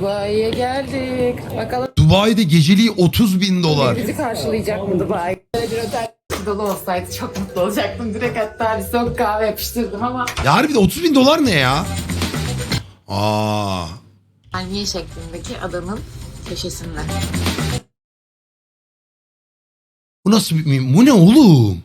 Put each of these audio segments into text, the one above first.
Dubai'ye geldik. Bakalım Dubai'de geceliği 30 bin dolar. bizi karşılayacak mı Dubai? Böyle bir otel dolu olsaydı çok mutlu olacaktım. Direkt hatta bir soğuk kahve yapıştırdım ama Ya harbi de 30 bin dolar ne ya? Aa. Anniye şeklindeki adanın köşesinde. Bu nasıl bir... Bu ne oğlum?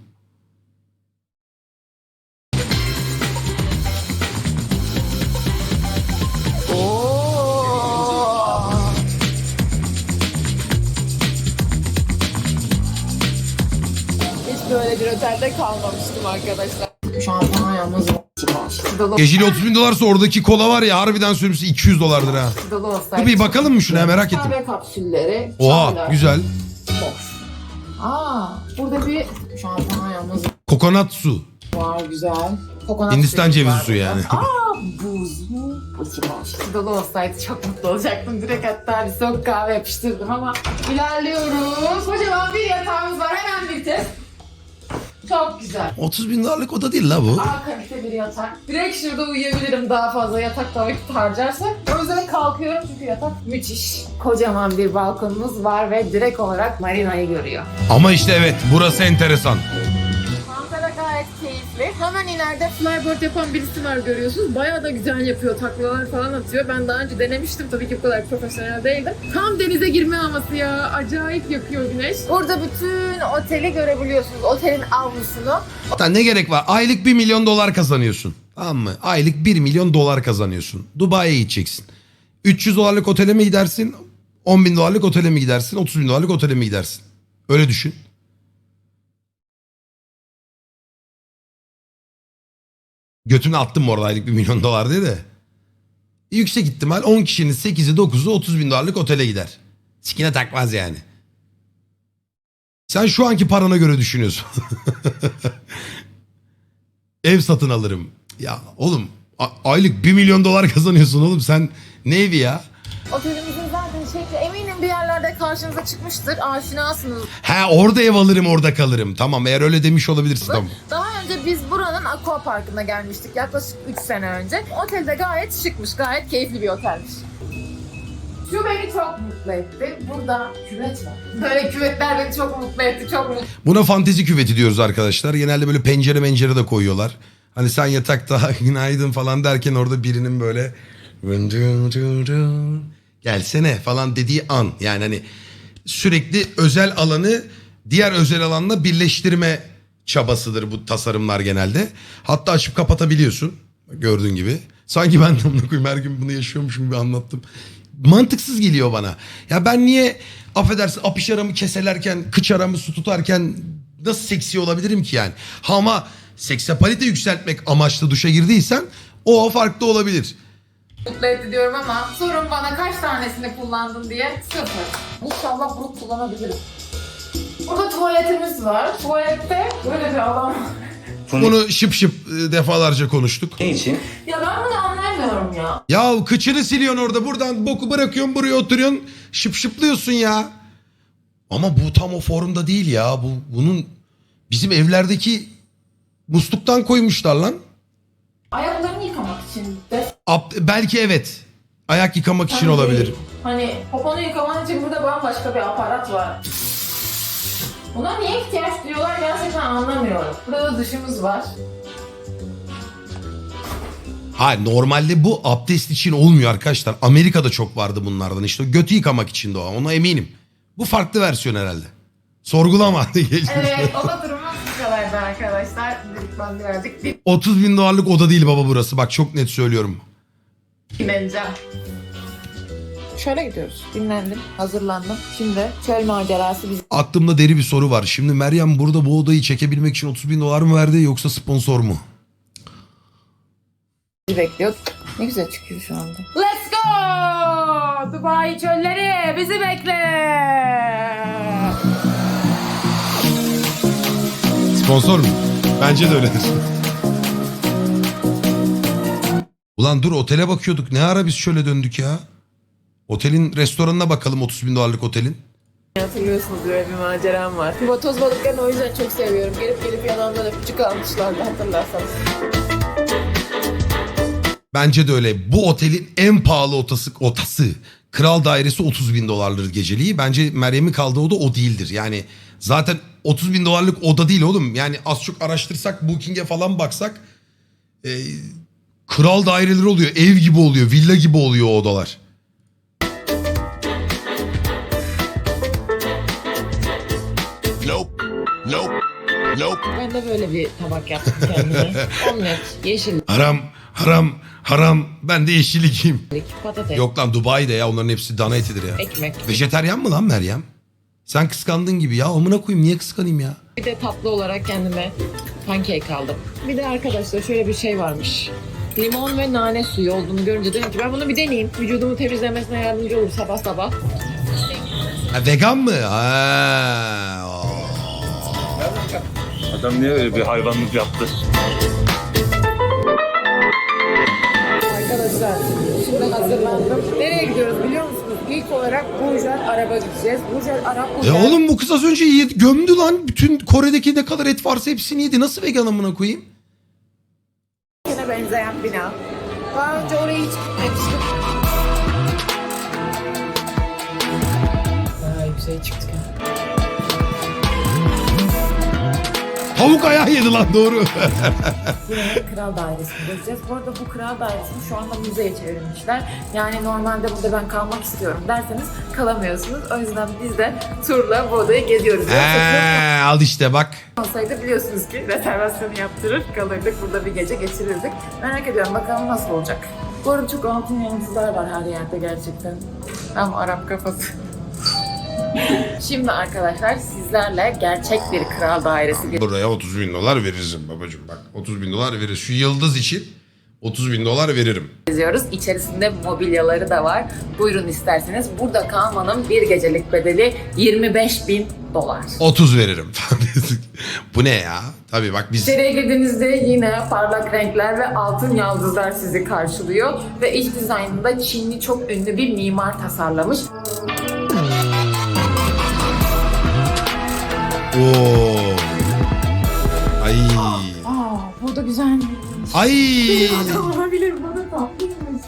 Böyle bir otelde kalmamıştım arkadaşlar. Şu an bana yalnız dolu, Geceliği 30 bin dolarsa oradaki kola var ya harbiden söylüyorsun 200 dolardır ha. Dur bir bakalım mı şuna merak ettim. Kahve kapsülleri. Oha güzel. boş. Aa, burada bir şu an bana yalnız Kokonat su. var güzel. Kokonat Hindistan cevizi suyu yani. Aa, buz mu? Dolu olsaydı çok mutlu olacaktım. Direkt hatta bir soğuk kahve yapıştırdım ama ilerliyoruz. Kocaman bir yatağımız var. Çok güzel. 30 bin dolarlık oda değil la bu. A kalite bir yatak. Direkt şurada uyuyabilirim daha fazla yatakta vakit harcarsak. O yüzden kalkıyorum çünkü yatak müthiş. Kocaman bir balkonumuz var ve direkt olarak marinayı görüyor. Ama işte evet burası enteresan. Keyifli. Hemen ileride flyboard yapan birisi var görüyorsunuz. Bayağı da güzel yapıyor. Taklalar falan atıyor. Ben daha önce denemiştim. Tabii ki bu kadar profesyonel değildim. Tam denize girme havası ya. Acayip yakıyor güneş. Burada bütün oteli görebiliyorsunuz. Otelin avlusunu. Hatta ne gerek var? Aylık 1 milyon dolar kazanıyorsun. Tamam mı? Aylık 1 milyon dolar kazanıyorsun. Dubai'ye gideceksin. 300 dolarlık otele mi gidersin? 10 bin dolarlık otele mi gidersin? 30 bin dolarlık otele mi gidersin? Öyle düşün. Götümü attım bu arada aylık 1 milyon dolar diye de. Yüksek ihtimal 10 kişinin 8'i 9'u 30 bin dolarlık otele gider. Sikine takmaz yani. Sen şu anki parana göre düşünüyorsun. Ev satın alırım. Ya oğlum aylık 1 milyon dolar kazanıyorsun oğlum sen ne evi ya? Otelimizin zaten şekli eminim bir yerlerde karşınıza çıkmıştır. Aşinasınız. Ha orada ev alırım orada kalırım. Tamam eğer öyle demiş olabilirsin tamam. Daha önce biz buranın Aqua Parkı'na gelmiştik yaklaşık 3 sene önce. Otel de gayet şıkmış, gayet keyifli bir otelmiş. Şu beni çok mutlu etti. Burada küvet var. Böyle küvetler beni çok mutlu etti, çok mutlu Buna fantezi küveti diyoruz arkadaşlar. Genelde böyle pencere mencere de koyuyorlar. Hani sen yatakta günaydın falan derken orada birinin böyle gelsene falan dediği an. Yani hani sürekli özel alanı diğer özel alanla birleştirme çabasıdır bu tasarımlar genelde. Hatta açıp kapatabiliyorsun gördüğün gibi. Sanki ben de koyayım her gün bunu yaşıyormuşum gibi anlattım. Mantıksız geliyor bana. Ya ben niye affedersin apış aramı keselerken, kıç aramı su tutarken nasıl seksi olabilirim ki yani? Ha ama seksapalite yükseltmek amaçlı duşa girdiysen o farklı olabilir. mutlu etti diyorum ama sorun bana kaç tanesini kullandın diye sıfır. İnşallah bunu kullanabilirim. Burada tuvaletimiz var. Tuvalette böyle bir alan var. Bunu şıp şıp e, defalarca konuştuk. Ne için? Ya ben bunu anlamıyorum ya. Ya kıçını siliyorsun orada buradan boku bırakıyorsun buraya oturuyorsun şıp şıplıyorsun ya. Ama bu tam o formda değil ya. Bu bunun bizim evlerdeki musluktan koymuşlar lan. Ayaklarını yıkamak için Ab- belki evet. Ayak yıkamak için Tabii olabilir. değil. Hani poponu yıkaman için burada bambaşka bir aparat var. Buna niye ihtiyaç duyuyorlar gerçekten anlamıyorum. Burada da duşumuz var. Hayır normalde bu abdest için olmuyor arkadaşlar. Amerika'da çok vardı bunlardan işte. Götü yıkamak için de o. Ona eminim. Bu farklı versiyon herhalde. Sorgulama. Evet o da durumu bu kadardı arkadaşlar. Ben birazcık 30 bin dolarlık oda değil baba burası. Bak çok net söylüyorum. dinleneceğim. Şöyle gidiyoruz. Dinlendim, hazırlandım. Şimdi çöl macerası bizi Aklımda deri bir soru var. Şimdi Meryem burada bu odayı çekebilmek için 30 bin dolar mı verdi yoksa sponsor mu? bekliyor. Ne güzel çıkıyor şu anda. Let's go! Dubai çölleri bizi bekle! Sponsor mu? Bence de öyledir. Ulan dur otele bakıyorduk. Ne ara biz şöyle döndük ya? Otelin restoranına bakalım 30 bin dolarlık otelin. Hatırlıyorsunuz böyle bir maceram var. Tuba toz balıklarını o yüzden çok seviyorum. Gelip gelip yalandan öpücük almışlardı hatırlarsanız. Bence de öyle. Bu otelin en pahalı otası, otası Kral dairesi 30 bin dolarlıdır geceliği. Bence Meryem'in kaldığı oda o değildir. Yani zaten 30 bin dolarlık oda değil oğlum. Yani az çok araştırsak Booking'e falan baksak e, kral daireleri oluyor. Ev gibi oluyor. Villa gibi oluyor o odalar. Nope. Nope. Ben de böyle bir tabak yaptım kendime. Omlet, yeşillik, Haram, haram, haram. Ben de yeşillikiyim. patates, Yok lan Dubai'de ya onların hepsi dana etidir ya. ekmek. Vejeteryan mı lan Meryem? Sen kıskandın gibi ya. Amına koyayım niye kıskanayım ya? Bir de tatlı olarak kendime pankek aldım. Bir de arkadaşlar şöyle bir şey varmış. Limon ve nane suyu olduğunu görünce dedim ki ben bunu bir deneyeyim. Vücudumu temizlemesine yardımcı olur sabah sabah. Ha, vegan mı? Ha. Adam niye öyle bir hayvanlık yaptı? Arkadaşlar şimdi hazırlandım. Nereye gidiyoruz biliyor musunuz? İlk olarak Burjel Arab'a gideceğiz. Burjel Arap E Burjel. oğlum bu kız az önce yedi, gömdü lan. Bütün Kore'deki ne kadar et varsa hepsini yedi. Nasıl vegan amına koyayım? Benzeyen bina. Daha önce oraya hiç gitmemiştim. Aa, yükseğe çıktık ha. Tavuk ayağı yedi lan doğru. Kral dairesine gezeceğiz. Bu arada bu kral dairesini şu anda müzeye çevirmişler. Yani normalde burada ben kalmak istiyorum derseniz kalamıyorsunuz. O yüzden biz de turla bu odayı geziyoruz. He, al işte bak. olsaydı biliyorsunuz ki rezervasyonu yaptırır kalırdık. Burada bir gece geçirirdik. Merak ediyorum bakalım nasıl olacak. Bu arada çok altın yıldızlar var her yerde gerçekten. Ama Arap kafası. Şimdi arkadaşlar sizlerle gerçek bir kral dairesi Buraya 30 bin dolar veririz babacığım bak. 30 bin dolar veririz. Şu yıldız için 30 bin dolar veririm. geziyoruz. İçerisinde mobilyaları da var. Buyurun isterseniz. Burada kalmanın bir gecelik bedeli 25 bin dolar. 30 veririm. bu ne ya? Tabii bak biz... İçeriye girdiğinizde yine parlak renkler ve altın yıldızlar sizi karşılıyor. Ve iç dizaynında Çinli çok ünlü bir mimar tasarlamış. Oo. Ay. Aa, bu da güzel. Ay. Olabilir, bu da tatlıymış.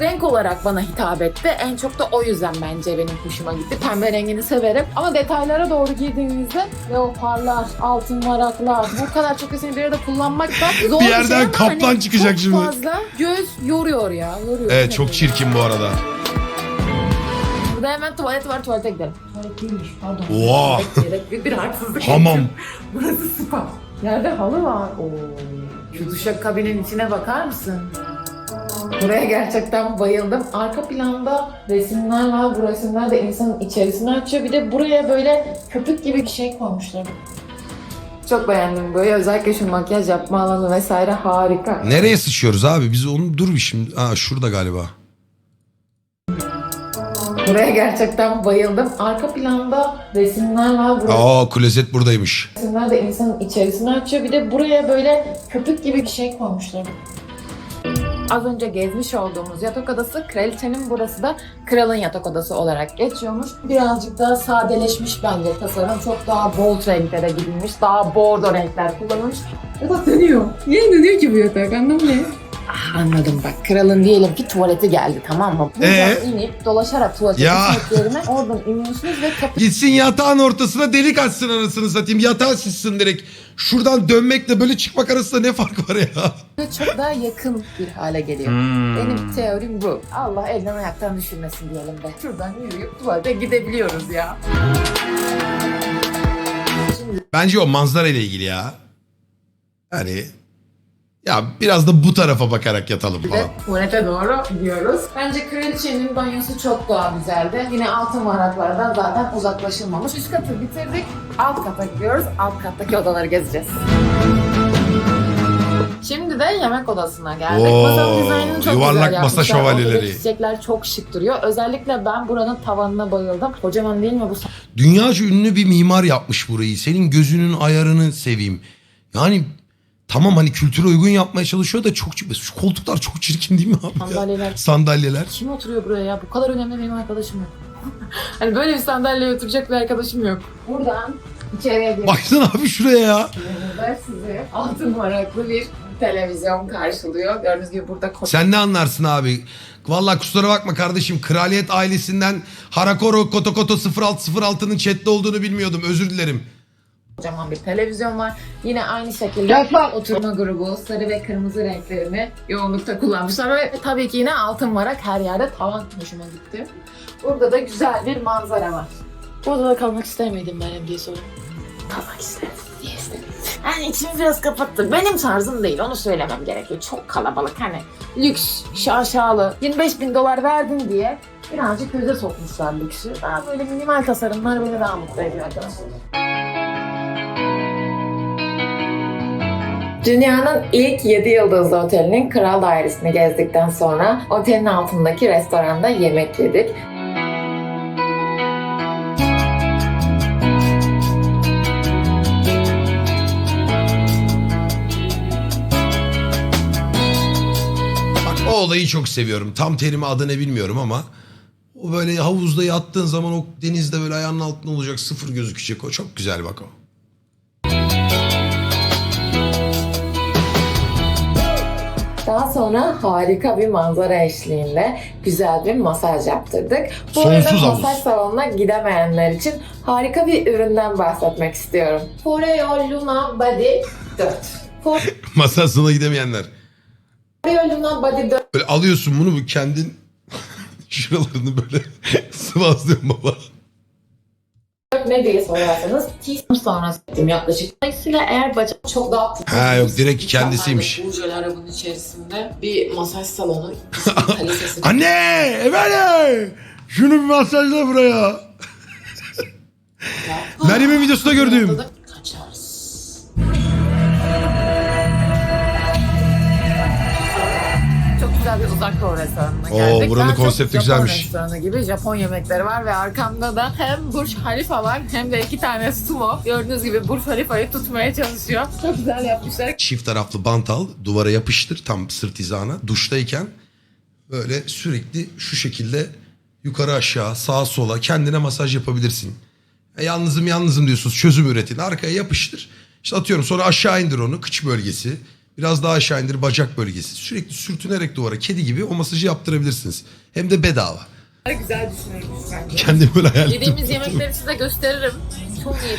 Renk olarak bana hitap etti. En çok da o yüzden bence benim hoşuma gitti. Pembe rengini severim. Ama detaylara doğru girdiğinizde leoparlar, altın varaklar, bu kadar çok esini bir arada kullanmak da zor Bir şey yerden ama kaplan hani çıkacak çok şimdi. fazla göz yoruyor ya. Yoruyor. Evet çok çirkin bu arada. Burada hemen tuvalet var, tuvalete gidelim. Tuvalet değilmiş, pardon. Oha. Diyerek büyük bir haksızlık Hamam. ettim. Burası spa. Yerde halı var. Oo. Şu duşak kabinin içine bakar mısın? Buraya gerçekten bayıldım. Arka planda resimler var. Bu resimler de insanın içerisini açıyor. Bir de buraya böyle köpük gibi bir şey koymuşlar. Çok beğendim böyle. Özellikle şu makyaj yapma alanı vesaire harika. Nereye sıçıyoruz abi? Biz onu dur bir şimdi. Aa şurada galiba. Buraya gerçekten bayıldım. Arka planda resimler var. Bu Aa klozet buradaymış. resimler de insanın içerisini açıyor. Bir de buraya böyle köpük gibi bir şey koymuşlar. Az önce gezmiş olduğumuz yatak odası kraliçenin burası da kralın yatak odası olarak geçiyormuş. Birazcık daha sadeleşmiş bence tasarım. Çok daha bold renklere gidilmiş. Daha bordo renkler kullanılmış. Yatak dönüyor. Niye dönüyor ki bu yatak anlamı ne? Ah, anladım bak. Kralın diyelim ki tuvaleti geldi tamam mı? Buradan Ee? inip dolaşarak tuvalete Ya. gitmek yerine oradan iniyorsunuz ve kapı Gitsin yatağın ortasına delik açsın anasını satayım. Yatağı sıçsın direkt. Şuradan dönmekle böyle çıkmak arasında ne fark var ya? çok daha yakın bir hale geliyor. Benim teorim bu. Allah elden ayaktan düşürmesin diyelim de. Şuradan yürüyüp tuvalete gidebiliyoruz ya. Bence o manzara ile ilgili ya. Yani ya biraz da bu tarafa bakarak yatalım falan. tuvalete doğru gidiyoruz. Bence kraliçenin banyosu çok daha güzeldi. Yine altın varaklardan zaten uzaklaşılmamış. Üst katı bitirdik. Alt kata gidiyoruz. Alt kattaki odaları gezeceğiz. Şimdi de yemek odasına geldik. Oo, Masanın dizaynını çok yuvarlak güzel masa yapmışlar. şövalyeleri. Ortadaki çiçekler çok şık duruyor. Özellikle ben buranın tavanına bayıldım. Kocaman değil mi bu Dünyaca ünlü bir mimar yapmış burayı. Senin gözünün ayarını seveyim. Yani tamam hani kültüre uygun yapmaya çalışıyor da çok şu koltuklar çok çirkin değil mi abi? ya? sandalyeler? Sandalyeler. Kim oturuyor buraya ya? Bu kadar önemli benim arkadaşım yok. hani böyle bir sandalyeye oturacak bir arkadaşım yok. Buradan içeriye girip Baksana abi şuraya ya. size altın varaklı bir televizyon karşılıyor. Gördüğünüz gibi burada Sen ne anlarsın abi? Vallahi kusura bakma kardeşim. Kraliyet ailesinden Harakoro Kotokoto 0606'nın chatte olduğunu bilmiyordum. Özür dilerim. Kocaman bir televizyon var. Yine aynı şekilde oturma grubu sarı ve kırmızı renklerini yoğunlukta kullanmışlar ve tabii ki yine altın varak her yerde tavan hoşuma gitti. Burada da güzel bir manzara var. Bu odada kalmak ister miydin Meryem diye soruyorum. Kalmak istedim. Niye istedim? Yani içimi biraz kapattı. Benim tarzım değil onu söylemem gerekiyor. Çok kalabalık hani lüks, şaşalı. 25 bin dolar verdin diye birazcık göze sokmuşlar lüksü. Daha böyle minimal tasarımlar beni daha mutlu ediyor arkadaşlar. Dünyanın ilk 7 yıldızlı otelinin kral dairesini gezdikten sonra otelin altındaki restoranda yemek yedik. Bak o olayı çok seviyorum. Tam terimi adını bilmiyorum ama o böyle havuzda yattığın zaman o denizde böyle ayağının altında olacak sıfır gözükecek o. Çok güzel bak o. Daha sonra harika bir manzara eşliğinde güzel bir masaj yaptırdık. Bu arada Sonsuz havuz. masaj salonuna gidemeyenler için harika bir üründen bahsetmek istiyorum. Foreo Luna Body 4. Masasına gidemeyenler. Foreo Luna Body 4 Böyle alıyorsun bunu bu kendin şuralarını böyle sıvazlıyorsun baba. Ne diye sorarsanız T sonrası ettim yaklaşık. Dolayısıyla eğer bacak çok daha Ha yok direkt kendisiymiş. Burjel arabanın içerisinde bir masaj salonu. kalitesi Anne! Efendim! Şunu bir masajla buraya. Meryem'in videosunda gördüğüm. Güzel bir uzak doğu restoranına Oo, geldik. buranın Daha çok konsepti Japon güzelmiş. restoranı gibi Japon yemekleri var ve arkamda da hem Burj Khalifa var hem de iki tane sumo. Gördüğünüz gibi Burj Khalifa'yı tutmaya çalışıyor. Çok güzel yapmışlar. Çift taraflı bant al, duvara yapıştır tam sırt hizana. Duştayken böyle sürekli şu şekilde yukarı aşağı, sağa sola kendine masaj yapabilirsin. E, yalnızım yalnızım diyorsunuz çözüm üretin. Arkaya yapıştır. İşte atıyorum sonra aşağı indir onu kıç bölgesi. Biraz daha aşağı indir bacak bölgesi. Sürekli sürtünerek duvara kedi gibi o masajı yaptırabilirsiniz. Hem de bedava. Güzel düşünülmüş bence. Kendim böyle hayal ettim. Yediğimiz yemekleri size gösteririm. Çok iyi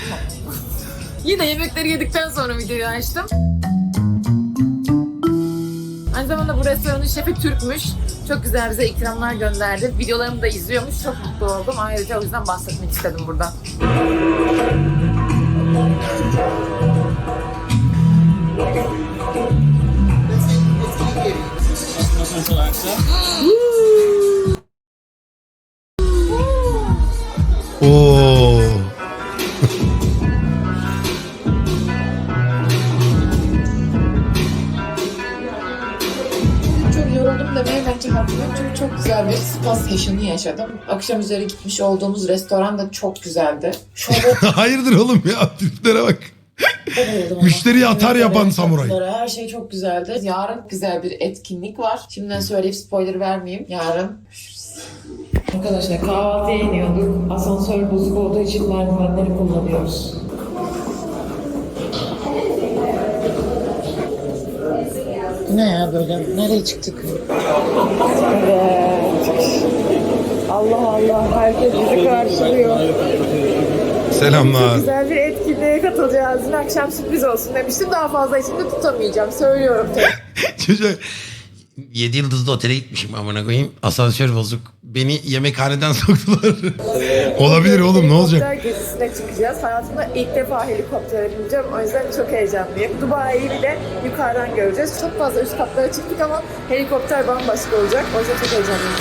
Yine yemekleri yedikten sonra videoyu açtım. Aynı zamanda bu restoranın şefi Türkmüş. Çok güzel bize ikramlar gönderdi. Videolarımı da izliyormuş. Çok mutlu oldum. Ayrıca o yüzden bahsetmek istedim burada. Oo. Çok yoruldum demeye bence haklıyım çünkü çok güzel bir spa session'ı yaşadım. Akşam üzeri gitmiş olduğumuz restoran da çok güzeldi. Şurada Hayırdır oğlum ya triplere bak. Müşteriyi atar yapan samuray. Her şey çok güzeldi. Yarın güzel bir etkinlik var. Şimdiden söyleyip spoiler vermeyeyim. Yarın Arkadaşlar kahvaltıya iniyorduk. Asansör bozuk olduğu için merdivenleri kullanıyoruz. Ne ya böyle? Nereye çıktık? Allah Allah herkes bizi karşılıyor. Selamlar. Güzel bir etkinliğe katılacağız. Dün akşam sürpriz olsun demiştim. Daha fazla içimde tutamayacağım. Söylüyorum tek. Çocuğa 7 yıldızlı otele gitmişim amına koyayım. Asansör bozuk. Beni yemekhaneden soktular. Olabilir oğlum ne olacak? Helikopter gezisine çıkacağız. Hayatımda ilk defa helikoptere bineceğim. O yüzden çok heyecanlıyım. Dubai'yi bile yukarıdan göreceğiz. Çok fazla üst katlara çıktık ama helikopter bambaşka olacak. O yüzden çok heyecanlıyım.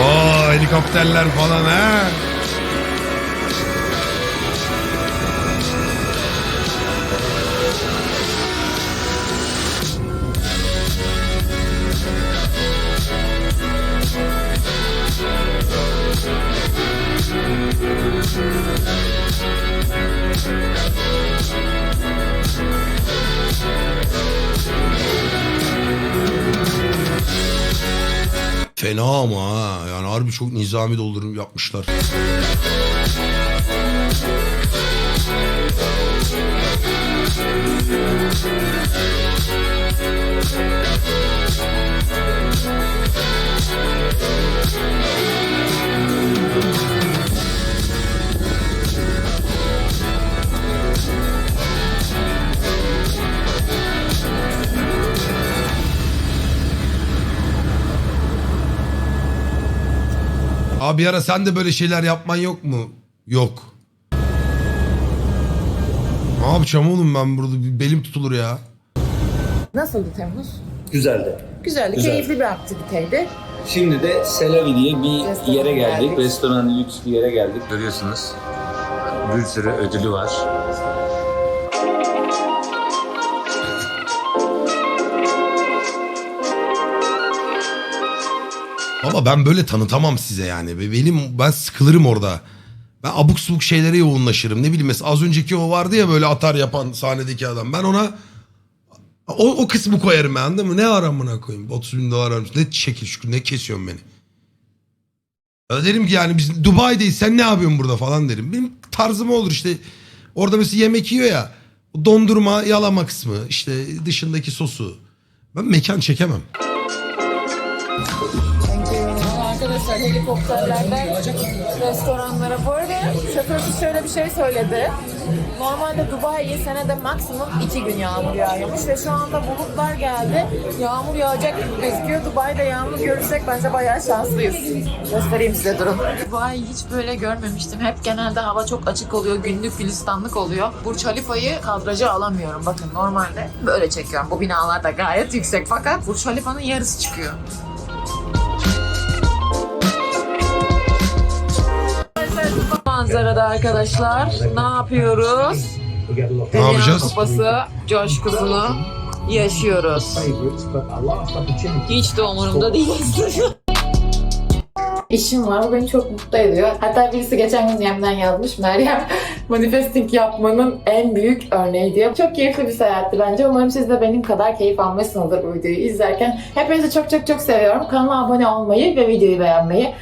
Oo helikopterler falan ha. Fena ama ha. Yani harbi çok nizami doldurum yapmışlar. Abi ara sen de böyle şeyler yapman yok mu? Yok. Ne yapacağım oğlum ben burada bir belim tutulur ya. Nasıldı Temmuz? Güzeldi. Güzeldi, Güzel. keyifli bir aktiviteydi. Şimdi de Selavi diye bir Restorana yere geldik. geldik. Restoran lüks bir yere geldik. Görüyorsunuz. Bir sürü ödülü var. Baba ben böyle tanıtamam size yani. Benim ben sıkılırım orada. Ben abuk subuk şeylere yoğunlaşırım. Ne bileyim mesela az önceki o vardı ya böyle atar yapan sahnedeki adam. Ben ona o, o kısmı koyarım ben anladın mı? Ne var amına koyayım? 30 bin dolar vermiş. Ne çekil şükür ne kesiyorsun beni? Ya derim ki yani biz Dubai'deyiz sen ne yapıyorsun burada falan derim. Benim tarzım olur işte. Orada mesela yemek yiyor ya. Dondurma yalama kısmı işte dışındaki sosu. Ben mekan çekemem. Arkadaşlar helikopterlerden restoranlara. Bu arada şoförümüz şöyle bir şey söyledi. Normalde Dubai'ye senede maksimum iki gün yağmur yağıyormuş ve şu anda bulutlar geldi. Yağmur yağacak gibi gözüküyor. Dubai'de yağmur görürsek bence bayağı şanslıyız. Göstereyim size durum. Dubai'yi hiç böyle görmemiştim. Hep genelde hava çok açık oluyor. Günlük gülistanlık oluyor. Burç Halifa'yı kadraja alamıyorum. Bakın normalde böyle çekiyorum. Bu binalar da gayet yüksek fakat Burç Halifa'nın yarısı çıkıyor. Arkadaşlar ne yapıyoruz? Ne Dünya yapacağız? Kupası coşkusunu yaşıyoruz. Hiç de umurumda değil. İşim var, bu beni çok mutlu ediyor. Hatta birisi geçen gün Yem'den yazmış, Meryem manifesting yapmanın en büyük örneği diye. Çok keyifli bir seyahatti bence. Umarım siz de benim kadar keyif almışsınızdır bu videoyu izlerken. Hepinizi çok çok çok seviyorum. Kanala abone olmayı ve videoyu beğenmeyi